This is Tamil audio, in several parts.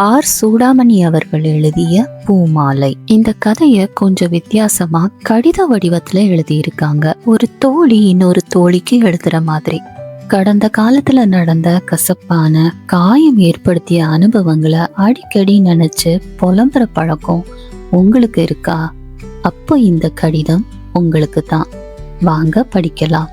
ஆர். சூடாமணி அவர்கள் எழுதிய பூமாலை. இந்த கதைய கொஞ்சம் வித்தியாசமா கடித வடிவத்துல எழுதியிருக்காங்க. ஒரு தோழி இன்னொரு தோழிக்கு எழுதுற மாதிரி. கடந்த காலத்துல நடந்த கசப்பான காயம் ஏற்படுத்திய அனுபவங்களை அடிக்கடி நினைச்சு புலம்புற பழக்கம் உங்களுக்கு இருக்கா? அப்போ இந்த கடிதம் உங்களுக்கு தான் வாங்க படிக்கலாம்.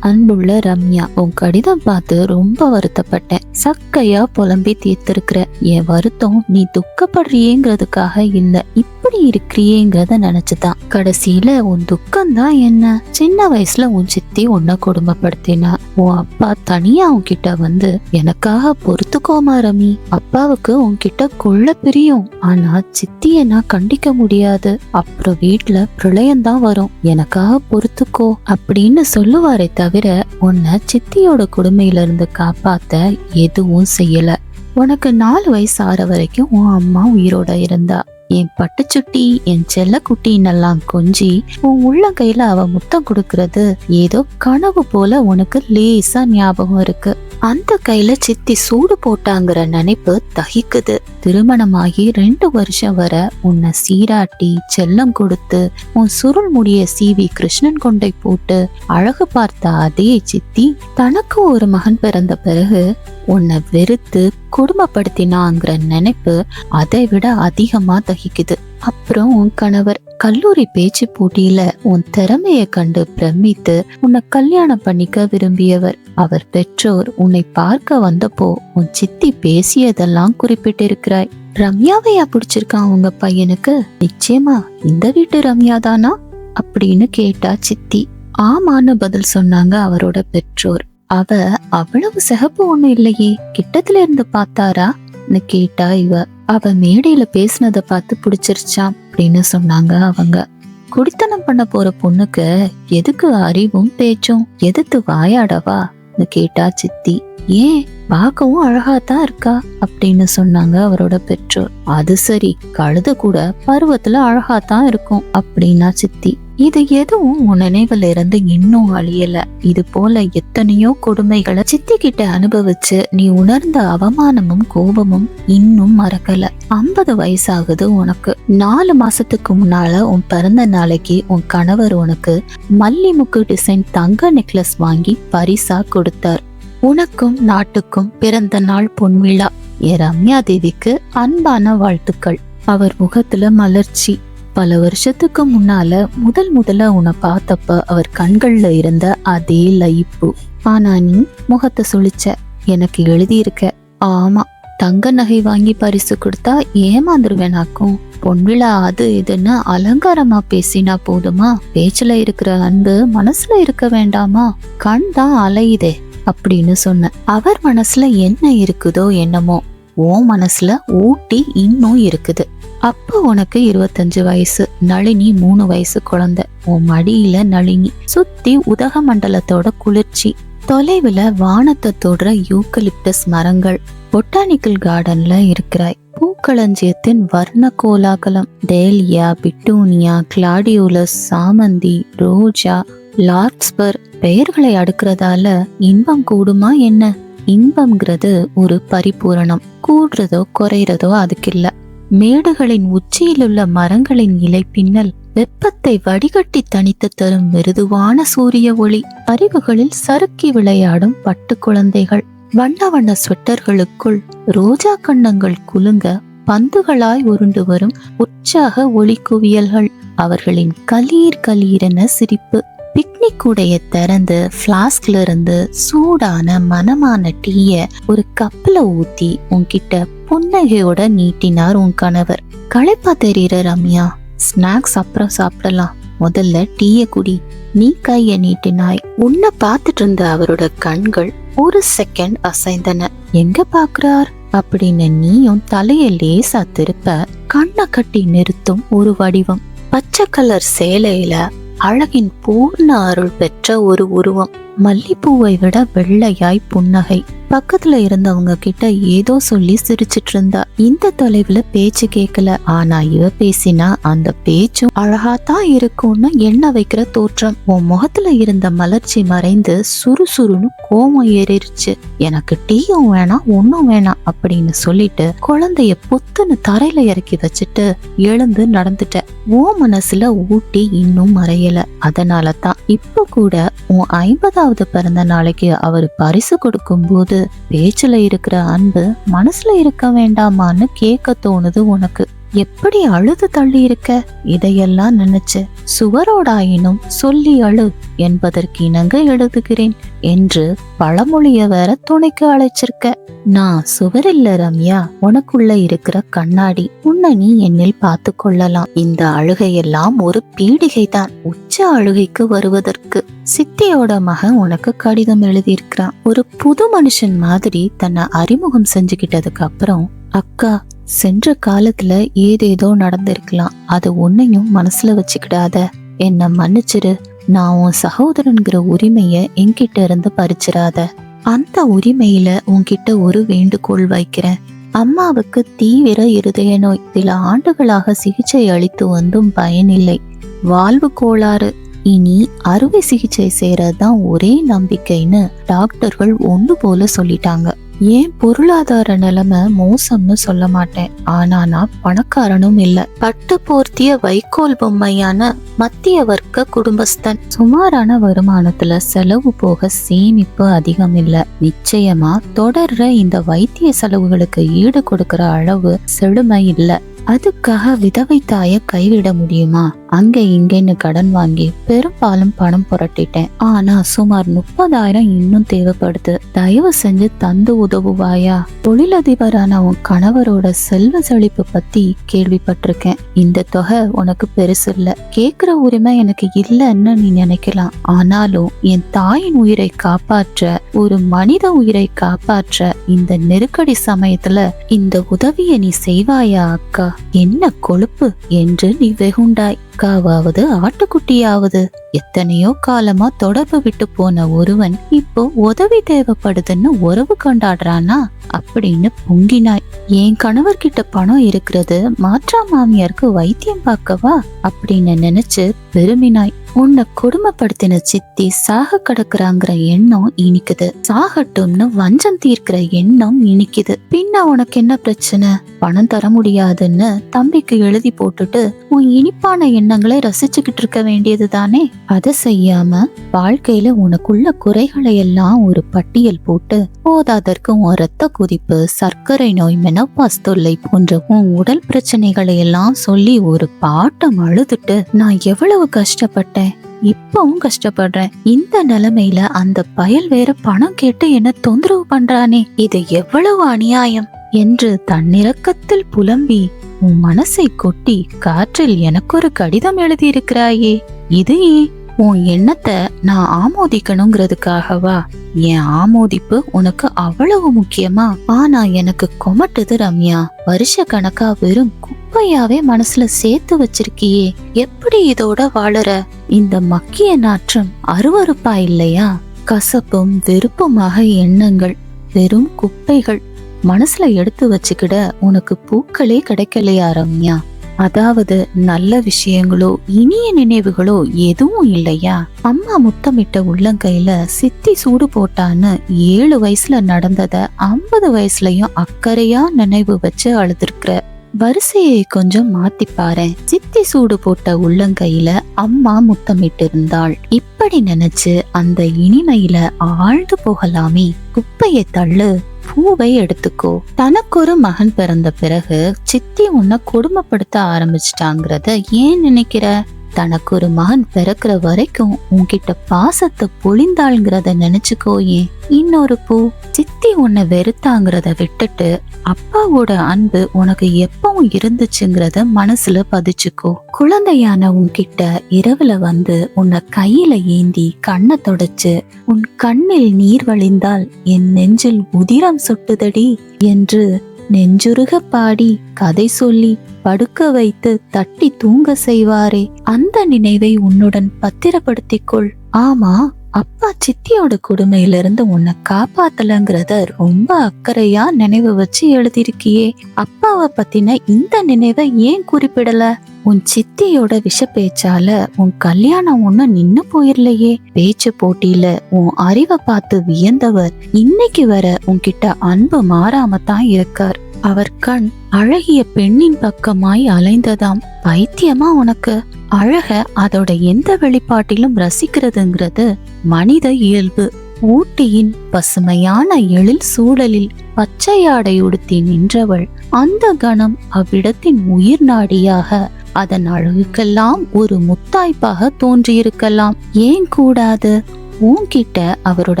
அன்புள்ள ரம்யா உன் கடிதம் பார்த்து ரொம்ப வருத்தப்பட்டேன். சக்கையா புலம்பி தீர்த்திருக்கிற என் வருத்தம் நீ துக்கப்படுறியேங்கிறதுக்காக இல்ல இப்படி இருக்கிறியேங்கிறத நினைச்சுதான். கடைசியில உன் துக்கம் தான் என்ன? சின்ன வயசுல உன் சித்தி உன்னை கொடுமைப்படுத்தினா உன் அப்பா தனியா உன்கிட்ட வந்து எனக்காக பொறுத்துக்கோமா ரமி அப்பாவுக்கு உன்கிட்ட கொள்ள பிரியும். ஆனா சித்திய நான் கண்டிக்க முடியாது. அப்புறம் வீட்டுல பிரளயம் தான் வரும். எனக்காக பொறுத்துக்கோ அப்படின்னு சொல்லுவாரே தவிர தவிர உன்னை சித்தியோட கொடுமையிலிருந்து காப்பாத்த எதுவும் செய்யல. உனக்கு நாலு வயசு ஆற வரைக்கும் உன் அம்மா உயிரோட இருந்தா. என் பட்டுச்சுட்டி என் செல்ல குட்டின்னெல்லாம் கொஞ்சி உன் உள்ளங்கையில அவ முத்தம் கொடுக்கறது ஏதோ கனவு போல உனக்கு லேசா ஞாபகம் இருக்கு. அந்த கையில சித்தி சூடு போட்டாங்கிற நினைப்பு தகிக்குது. திருமணமாகி ரெண்டு வருஷம் வர உன்னை சீராட்டி செல்லம் கொடுத்து உன் சுருள் முடிய சீவி கிருஷ்ணன் கொண்டை போட்டு அழகு பார்த்த அதே சித்தி தனக்கு ஒரு மகன் பிறந்த பிறகு உன்னை வெறுத்து குடும்பப்படுத்தினாங்கிற நினைப்பு அதை விட அதிகமா தகிக்குது. அப்புறம் உன் கணவர் கல்லூரி பேச்சு போட்டியில உன் திறமைய கண்டு பிரமித்து உன்னை கல்யாணம் பண்ணிக்க விரும்பியவர். அவர் பெற்றோர் உன்னை பார்க்க வந்தப்போ உன் சித்தி பேசியதெல்லாம் குறிப்பிட்டிருக்கிறாய். ரம்யாவையா பிடிச்சிருக்கான் உங்க பையனுக்கு? நிச்சயமா இந்த வீட்டு ரம்யா தானா? அப்படின்னு கேட்டா சித்தி. ஆமான்னு பதில் சொன்னாங்க அவரோட பெற்றோர். அவ அவ்வளவு சிகப்பு ஒண்ணும் இல்லையே கிட்டத்துல இருந்து பார்த்தாரா? கேட்டா இவ அவ மேடையில பேசினத பார்த்து பிடிச்சிருச்சான் அப்படின்னு சொன்னாங்க அவங்க. குடித்தனம் பண்ண போற பொண்ணுக்கு எதுக்கு அறிவும் பேச்சும் எதிர்த்து வாயாடவா? கேட்டா சித்தி ஏன்? பார்க்கவும் அழகாத்தான் இருக்கா அப்படின்னு சொன்னாங்க அவரோட பெற்றோர். அது சரி கழுத கூட பருவத்துல அழகாத்தான் இருக்கும் அப்படின்னா சித்தி. இது எதுவும் உன் நினைவுல இருந்து இன்னும் அழியல. இது போல எத்தனையோ கொடுமைகளை சித்தி கிட்ட அனுபவிச்சு நீ உணர்ந்த அவமானமும் கோபமும் இன்னும் மறக்கல. ஐம்பது வயசாகுது உனக்கு. நாலு மாசத்துக்கு முன்னால உன் பிறந்த நாளைக்கு உன் கணவர் உனக்கு மல்லிமுக்கு டிசைன் தங்க நெக்லஸ் வாங்கி பரிசா கொடுத்தார். உனக்கும் நாட்டுக்கும் பிறந்த நாள் பொன்விழா என் ரம்யா தேவிக்கு அன்பான வாழ்த்துக்கள். அவர் முகத்துல மலர்ச்சி. பல வருஷத்துக்கு முன்னால முதல் முதல்ல உன்னை பார்த்தப்ப அவர் கண்கள்ல இருந்த அதே லயிப்பு ஆனா நீ முகத்தை சுழிச்ச. எனக்கு எழுதியிருக்க. ஆமா தங்க நகை வாங்கி பரிசு கொடுத்தா ஏமாந்துருவேனாக்கும். பொன்விழா அது இதுன்னு அலங்காரமா பேசினா போதுமா? பேச்சுல இருக்கிற அன்பு மனசுல இருக்க வேண்டாமா? கண் தான் அலையுதே. அப்படின்னு சொன்ன. அவர் மனசுல என்ன இருக்குதோ என்னமோ ஓ மனசுல ஊட்டி இன்னும் இருக்குது. அப்போ உனக்கு இருபத்தஞ்சு வயசு நளினி மூணு வயசு குழந்தை. உன் மடியில நளினி சுத்தி உதக மண்டலத்தோட குளிர்ச்சி. தொலைவில் வானத்தை தொடுற யூக்கலிப்டஸ் மரங்கள். பொட்டானிக்கல் கார்டன்ல இருக்கிறாய். பூக்களஞ்சியத்தின் வர்ண கோலாகலம். டேலியா பிட்டூனியா கிளாடியோலஸ் சாமந்தி ரோஜா லார்க்ஸ்பர் பெயர்களை அடுக்கிறதால இன்பம் கூடுமா என்ன? இன்பம்ங்கிறது ஒரு பரிபூரணம். கூடுறதோ குறையிறதோ அதுக்கு இல்ல மேடுகளின் உச்சியில் உள்ள மரங்களின் இலை பின்னல் வெப்பத்தை வடிகட்டி தனித்து தரும் மிருதுவான சூரிய ஒளி. அறிவுகளில் சறுக்கி விளையாடும் பட்டு குழந்தைகள். வண்ண வண்ண ஸ்வெட்டர்களுக்குள் ரோஜா கண்ணங்கள் குலுங்க பந்துகளாய் உருண்டு வரும் உற்சாக ஒளி குவியல்கள். அவர்களின் கலீர் கலீரென சிரிப்பு. பிக்னிக் கூடைய திறந்து ஃப்ளாஸ்க்ல இருந்து சூடான மனமான டீய ஒரு கப்பில் ஊத்தி உன்கிட்ட புன்னகையோட நீட்டினார் உன் கணவர். களைப்பா தெரியுற ரம்யா ஸ்நாக்ஸ் அப்புறம் சாப்பிடலாம். முதல்ல டீய குடி. நீ கைய நீட்டினாய். உன்னை பார்த்துட்டு இருந்த அவரோட கண்கள் ஒரு செகண்ட் அசைந்தன. எங்க பாக்குறார் அப்படின்னு நீயும் தலைய லேசா திருப்ப கண்ணை கட்டி நிறுத்தும் ஒரு வடிவம். பச்சை கலர் சேலையில அழகின் பூர்ண அருள் பெற்ற ஒரு உருவம். மல்லிப்பூவை விட வெள்ளையாய் புன்னகை. பக்கத்துல இருந்தவங்க கிட்ட ஏதோ சொல்லி சிரிச்சிட்டு இருந்தா இந்த தொலைவுல பேச்சு கேட்கல ஆனா இவ பேசினா அந்த பேச்சும் அழகாத்தான் இருக்கும்னு எண்ண வைக்கிற தோற்றம். உன் முகத்துல இருந்த மலர்ச்சி மறைந்து சுறுசுறுன்னு கோமம் ஏறிடுச்சு. எனக்கு டீயும் வேணாம் ஒன்னும் வேணாம் அப்படின்னு சொல்லிட்டு குழந்தைய புத்துன்னு தரையில இறக்கி வச்சுட்டு எழுந்து நடந்துட்ட ஓ மனசுல ஊட்டி இன்னும் மறையல. அதனால தான் இப்ப கூட உன் ஐம்பதாவது பிறந்த நாளைக்கு அவர் பரிசு கொடுக்கும் போது பேச்சுல இருக்கிற அன்பு மனசுல இருக்க வேண்டாமான்னு கேட்க தோணுது உனக்கு. எப்படி அழுது தள்ளி இருக்க இதையெல்லாம் நினைச்சு சுவரோடாயினும் சொல்லி அழு என்பதற்கு இணங்க எழுதுகிறேன் என்று பழமொழிய வேற துணைக்கு அழைச்சிருக்க. நான் சுவரில்ல ரம்யா. உனக்குள்ள இருக்கிற கண்ணாடி. உன்னை நீ என்னில் பார்த்து கொள்ளலாம். இந்த அழுகையெல்லாம் ஒரு பீடிகை தான் உச்ச அழுகைக்கு வருவதற்கு. சித்தியோட மகன் உனக்கு கடிதம் எழுதியிருக்கிறான். ஒரு புது மனுஷன் மாதிரி தன்னை அறிமுகம் செஞ்சுக்கிட்டதுக்கு அப்புறம் அக்கா சென்ற காலத்துல ஏதேதோ நடந்திருக்கலாம். அது உன்னையும் மனசுல வச்சுக்கிடாத. என்ன மன்னிச்சிரு. நான் உன் சகோதரன்கிற உரிமைய என்கிட்ட இருந்து பறிச்சிடாத அந்த உரிமையில உன்கிட்ட ஒரு வேண்டுகோள் வைக்கிறேன். அம்மாவுக்கு தீவிர இருதய நோய். சில ஆண்டுகளாக சிகிச்சை அளித்து வந்தும் பயனில்லை. வாழ்வு கோளாறு. இனி அறுவை சிகிச்சை செய்யறதுதான் ஒரே நம்பிக்கைன்னு டாக்டர்கள் ஒன்று போல சொல்லிட்டாங்க. ஏன் பொருளாதார நிலைமை மோசம்னு சொல்ல மாட்டேன். ஆனா நான் பணக்காரனும் இல்ல. பட்டு போர்த்திய வைக்கோல் பொம்மையான மத்திய வர்க்க குடும்பஸ்தன். சுமாரான வருமானத்துல செலவு போக சேமிப்பு அதிகம் இல்ல. நிச்சயமா தொடர்ற இந்த வைத்திய செலவுகளுக்கு ஈடு கொடுக்கிற அளவு செழுமை இல்ல. அதுக்காக விதவை தாய கைவிட முடியுமா? அங்கே இங்கேன்னு கடன் வாங்கி பெரும்பாலும் பணம் புரட்டிட்டேன். ஆனா சுமார் முப்பதாயிரம் இன்னும் தேவைப்படுது. தயவு செஞ்சு தந்து உதவுவாயா? தொழிலதிபரான உன் கணவரோட செல்வ செழிப்பு பத்தி கேள்விப்பட்டிருக்கேன். இந்த தொகை உனக்கு பெருசு இல்ல. கேக்குற உரிமை எனக்கு இல்லைன்னு நீ நினைக்கலாம். ஆனாலும் என் தாயின் உயிரை காப்பாற்ற ஒரு மனித உயிரை காப்பாற்ற இந்த நெருக்கடி சமயத்துல இந்த உதவியை நீ செய்வாயா அக்கா? என்ன கொழுப்பு என்று நீ வெகுண்டாய். அக்காவாவது ஆட்டுக்குட்டியாவது. எத்தனையோ காலமா தொடர்பு விட்டு போன ஒருவன் இப்போ உதவி தேவைப்படுதுன்னு உறவு கொண்டாடுறானா? அப்படின்னு பொங்கினாய். என் கணவர்கிட்ட பணம் இருக்கிறது மாற்றா மாமியாருக்கு வைத்தியம் பார்க்கவா? அப்படின்னு நினைச்சு பெருமினாய். உன்னை கொடுமைப்படுத்தின சித்தி சாக கிடக்குறாங்கிற எண்ணம் இனிக்குது. சாகட்டும்னு வஞ்சம் தீர்க்கிற எண்ணம் இனிக்குது. பின்ன உனக்கு என்ன பிரச்சனை? பணம் தர முடியாதுன்னு தம்பிக்கு எழுதி போட்டுட்டு உன் இனிப்பான எண்ணங்களை ரசிச்சுக்கிட்டு இருக்க வேண்டியது தானே? அதை செய்யாம வாழ்க்கையில உனக்குள்ள குறைகளை எல்லாம் ஒரு பட்டியல் போட்டு போதாதற்கு உன் ரத்த குதிப்பு சர்க்கரை நோய் மெனப்பாஸ் தொல்லை போன்ற உன் உடல் பிரச்சனைகளை எல்லாம் சொல்லி ஒரு பாட்டம் அழுதுட்டு நான் எவ்வளவு கஷ்டப்பட்டேன்? இப்பவும் கஷ்டப்படுறேன். இந்த நிலைமையில அந்த பயல் வேற பணம் கேட்டு என்ன தொந்தரவு பண்றானே. இது எவ்வளவு அநியாயம்? என்று தன்னிறக்கத்தில் புலம்பி உன் மனசை கொட்டி காற்றில் எனக்கு ஒரு கடிதம் எழுதியிருக்கிறாயே. இது உன் எண்ணத்தை நான் ஆமோதிக்கணுங்கிறதுக்காகவா? என் ஆமோதிப்பு உனக்கு அவ்வளவு முக்கியமா? ஆனா எனக்கு கொமட்டுது ரம்யா. வருஷ கணக்கா வெறும் குப்பையாவே மனசுல சேர்த்து வச்சிருக்கியே. எப்படி இதோட வாழற? இந்த மக்கிய நாற்றம் அருவருப்பா இல்லையா? கசப்பும் வெறுப்புமாக எண்ணங்கள் வெறும் குப்பைகள் மனசுல எடுத்து வச்சுக்கிட உனக்கு பூக்களே கிடைக்கலையா ரம்யா? அதாவது நல்ல விஷயங்களோ இனிய நினைவுகளோ எதுவும் இல்லையா? அம்மா முத்தமிட்ட உள்ளங்கையில சித்தி சூடு போட்டான்னு ஏழு வயசுல நடந்தத ஐம்பது வயசுலயும் அக்கறையா நினைவு வச்சு அழுதுருக்குற. வரிசையை கொஞ்சம் மாத்தி பாரு சித்தி சூடு போட்ட உள்ளங்கையில அம்மா முத்தமிட்டு இருந்தாள் இப்படி நினைச்சு அந்த இனிமையில ஆழ்ந்து போகலாமே. குப்பையை தள்ளு. பூவை எடுத்துக்கோ. தனக்கொரு மகன் பிறந்த பிறகு சித்தி உன்னை கொடுமைப்படுத்த ஆரம்பிச்சிட்டாங்கிறத ஏன் நினைக்கிற? தனக்கு ஒரு மகன் பிறக்கிற வரைக்கும் உன்கிட்ட பாசத்தை பொழிந்தாளுங்கிறத நினைச்சுக்கோயே இன்னொரு பூ சித்தி உன்னை வெறுத்தாங்கிறத விட்டுட்டு அப்பாவோட அன்பு உனக்கு எப்பவும் இருந்துச்சுங்கிறத மனசுல பதிச்சுக்கோ. குழந்தையான உன்கிட்ட இரவுல வந்து உன்னை கையில ஏந்தி கண்ணை தொடச்சு உன் கண்ணில் நீர் வழிந்தால் என் நெஞ்சில் உதிரம் சொட்டுதடி என்று நெஞ்சுருக பாடி கதை சொல்லி படுக்க வைத்து தட்டி தூங்க செய்வாரே. அந்த நினைவை உன்னுடன் பத்திரப்படுத்திக் கொள். ஆமா அப்பா சித்தியோட கொடுமையில இருந்து உன்னை காப்பாத்தலங்கிறத ரொம்ப அக்கறையா நினைவு வச்சு எழுதியிருக்கியே. அப்பாவை பத்தின இந்த நினைவை ஏன் குறிப்பிடல? உன் சித்தியோட விஷ பேச்சால உன் கல்யாணம் ஒண்ணு நின்னு போயிடலையே பேச்சு போட்டியில உன் அறிவை பார்த்து வியந்தவர் இன்னைக்கு வர உன்கிட்ட அன்பு மாறாம தான் இருக்கார். அவர் கண் அழகிய பெண்ணின் பக்கமாய் அலைந்ததாம். பைத்தியமா உனக்கு? அழக அதோட எந்த வெளிப்பாட்டிலும் ரசிக்கிறதுங்கிறது மனித இயல்பு. ஊட்டியின் பசுமையான எழில் சூழலில் பச்சையாடை உடுத்தி நின்றவள் அந்த கணம் அவ்விடத்தின் உயிர் நாடியாக அதன் அழகுக்கெல்லாம் ஒரு முத்தாய்ப்பாக தோன்றியிருக்கலாம். ஏன் கூடாது? உன்கிட்ட அவரோட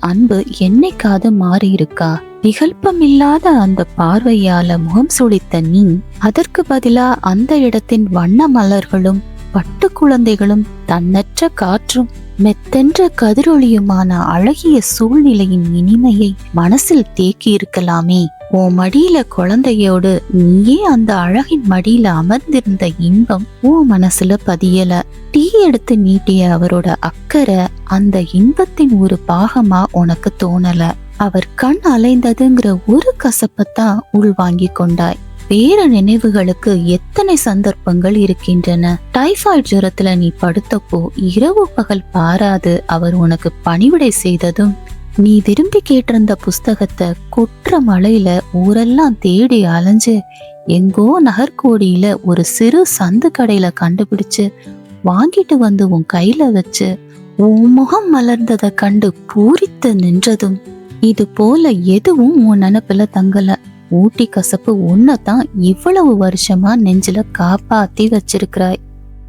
அன்பு என்னைக்காவது மாறி இருக்கா விகல்பமில்லாத அந்த பார்வையால முகம் சுளித்த நீ அதற்கு பதிலா அந்த இடத்தின் வண்ண மலர்களும் பட்டு குழந்தைகளும் தன்னற்ற காற்றும் மெத்தென்ற கதிரொளியுமான அழகிய சூழ்நிலையின் இனிமையை மனசில் தேக்கி இருக்கலாமே. ஓ மடியில குழந்தையோடு நீயே அந்த அழகின் மடியில அமர்ந்திருந்த இன்பம் ஓ மனசுல பதியல. டீ எடுத்து நீட்டிய அவரோட அக்கறை அந்த இன்பத்தின் ஒரு பாகமா உனக்கு தோணல. அவர் கண் அலைந்ததுங்கிற ஒரு கசப்பத்தான் உள்வாங்கி கொண்டாய். பேர நினைவுகளுக்கு எத்தனை சந்தர்ப்பங்கள் இருக்கின்றன? டைஃபாய்ட் ஜுரத்துல நீ படுத்தப்போ இரவு பகல் பாராது அவர் உனக்கு பணிவிடை செய்ததும் நீ விரும்பி கேட்டிருந்த புஸ்தகத்தை கொற்ற மலையில ஊரெல்லாம் தேடி அலைஞ்சு எங்கோ நகர்கோடியில ஒரு சிறு சந்து கடையில கண்டுபிடிச்சு வாங்கிட்டு வந்து உன் கையில வச்சு உன் முகம் மலர்ந்ததை கண்டு பூரித்து நின்றதும் இது போல எதுவும் உன் நினப்புல தங்கல. ஊட்டி கசப்பு உன்னைத்தான் இவ்வளவு வருஷமா நெஞ்சில காப்பாத்தி வச்சிருக்கிறாய்.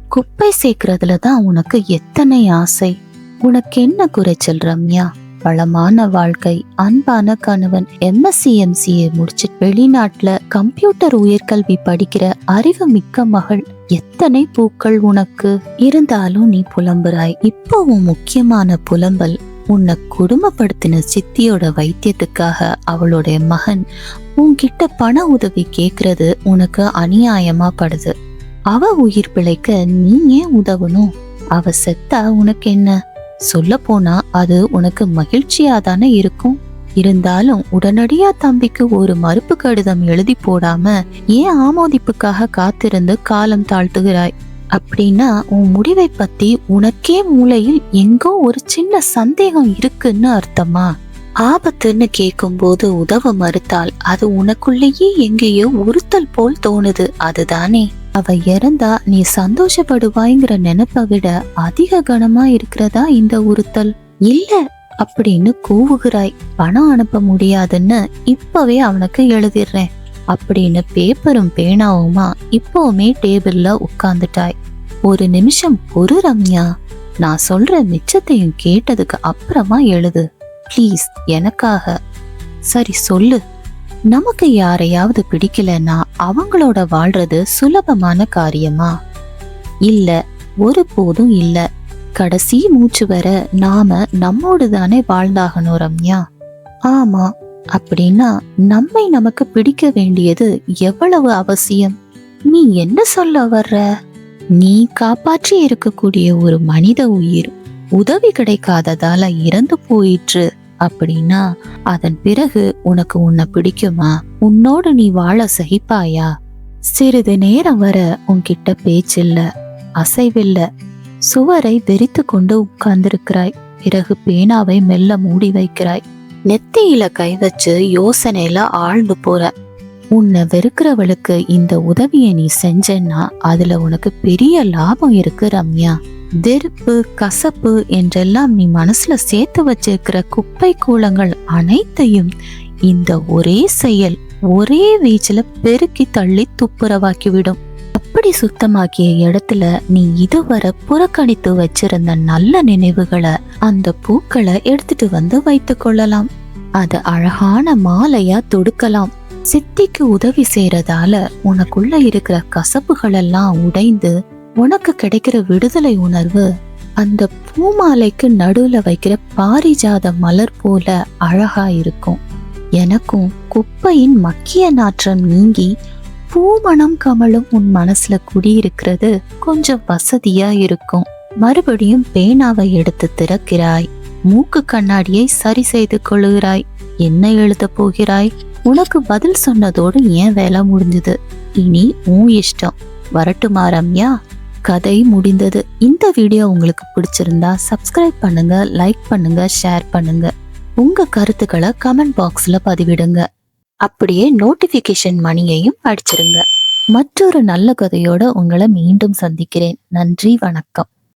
குப்பை சேர்க்கறதுல தான் உனக்கு எத்தனை ஆசை? உனக்கு என்ன குறைச்சல் ரம்யா? வளமான வாழ்க்கை அன்பான கணவன் எம்எஸ்சிஎம்சிஏ முடிச்சு வெளிநாட்டுல கம்ப்யூட்டர் உயர்கல்வி படிக்கிற அறிவு மிக்க மகள் எத்தனை பூக்கள் உனக்கு? இருந்தாலும் நீ புலம்புறாய். இப்போ உன் முக்கியமான புலம்பல் உன்னை குடும்பப்படுத்தின சித்தியோட வைத்தியத்துக்காக அவளுடைய மகன் உன்கிட்ட பண உதவி கேட்கறது உனக்கு அநியாயமா படுது அவ உயிர் பிழைக்க நீ ஏன் உதவணும்? அவ செத்தா உனக்கு என்ன? சொல்ல போனா அது உனக்கு மகிழ்ச்சியா தானே இருக்கும்? இருந்தாலும் உடனடியா தம்பிக்கு ஒரு மறுப்பு கடிதம் எழுதி போடாம ஏன் ஆமோதிப்புக்காக காத்திருந்து காலம் தாழ்த்துகிறாய்? அப்படின்னா உன் முடிவை பத்தி உனக்கே மூளையில் எங்கோ ஒரு சின்ன சந்தேகம் இருக்குன்னு அர்த்தமா? ஆபத்துன்னு கேட்கும்போது உதவ மறுத்தால் அது உனக்குள்ளேயே எங்கேயோ உறுத்தல் போல் தோணுது. அதுதானே. அவ இறந்தா நீ சந்தோஷப்படுவாய்ங்கிற நினைப்பை விட அதிக கனமா இருக்கிறதா இந்த உறுத்தல்? இல்ல அப்படின்னு கூவுகிறாய். பணம் அனுப்ப முடியாதுன்னு இப்பவே அவனுக்கு எழுதிடுறேன் அப்படின்னு பேப்பரும் பேனாவுமா இப்போவுமே டேபிள்ல உட்காந்துட்டாய் ஒரு நிமிஷம் பொறு ரம்யா. நான் சொல்ற மிச்சத்தையும் கேட்டதுக்கு அப்புறமா எழுது. ப்ளீஸ் எனக்காக. சரி சொல்லு. நமக்கு யாரையாவது பிடிக்கலன்னா அவங்களோட வாழ்றது சுலபமான காரியமா? இல்ல ஒருபோதும் இல்ல. கடைசி மூச்சு வர நாம நம்மோடு தானே வாழ்ந்தாகணும் ரம்யா. ஆமா அப்படின்னா நம்மை நமக்கு பிடிக்க வேண்டியது எவ்வளவு அவசியம்? நீ என்ன சொல்ல வர்ற? நீ காப்பாற்றி இருக்கக்கூடிய ஒரு மனித உயிர் உதவி கிடைக்காததால இறந்து போயிற்று அப்படின்னா அதன் பிறகு உனக்கு உன்னை பிடிக்குமா? உன்னோடு நீ வாழ சகிப்பாயா? சிறிது நேரம் வர உன்கிட்ட பேச்சில்ல அசைவில்ல. சுவரை வெறித்து கொண்டு உட்கார்ந்திருக்கிறாய். பிறகு பேனாவை மெல்ல மூடி வைக்கிறாய். நெத்தியில கை வச்சு யோசனையில ஆழ்ந்து போற உன்னை வெறுக்கிறவளுக்கு இந்த உதவியை நீ செஞ்சேன்னா அதுல உனக்கு பெரிய லாபம் இருக்கு ரம்யா. வெறுப்பு கசப்பு என்றெல்லாம் நீ மனசுல சேர்த்து வச்சிருக்கிற குப்பை கூலங்கள் அனைத்தையும் இந்த ஒரே செயல் ஒரே வீச்சில் பெருக்கி தள்ளி துப்புரவாக்கிவிடும். அப்படி சுத்தமாக்கிய இடத்துல நீ இதுவரை புறக்கணித்து வச்சிருந்த நல்ல நினைவுகளை அந்த பூக்களை எடுத்துட்டு வந்து வைத்துக்கொள்ளலாம் கொள்ளலாம். அது அழகான மாலையா தொடுக்கலாம். சித்திக்கு உதவி செய்யறதால உனக்குள்ள இருக்கிற கசப்புகள் எல்லாம் உடைந்து உனக்கு கிடைக்கிற விடுதலை உணர்வு அந்த பூமாலைக்கு நடுவுல வைக்கிற பாரிஜாத மலர் போல அழகா இருக்கும். எனக்கும் குப்பையின் மக்கிய நாற்றம் நீங்கி பூமணம் கமலும் உன் மனசுல குடியிருக்கிறது கொஞ்சம் வசதியா இருக்கும். மறுபடியும் பேனாவை எடுத்து திறக்கிறாய். மூக்கு கண்ணாடியை சரி செய்து கொள்ளுகிறாய் என்ன எழுதப் போகிறாய்? உனக்கு பதில் சொன்னதோடு ஏன் வேலை முடிஞ்சது. இனி உன் இஷ்டம். வரட்டுமா ரம்யா? கதை முடிந்தது. இந்த வீடியோ உங்களுக்கு பிடிச்சிருந்தா சப்ஸ்கிரைப் பண்ணுங்க லைக் பண்ணுங்க ஷேர் பண்ணுங்க. உங்க கருத்துக்களை கமெண்ட் பாக்ஸ்ல பதிவிடுங்க. அப்படியே நோட்டிபிகேஷன் மணியையும் அடிச்சிருங்க. மற்றொரு நல்ல கதையோட உங்களை மீண்டும் சந்திக்கிறேன். நன்றி வணக்கம்.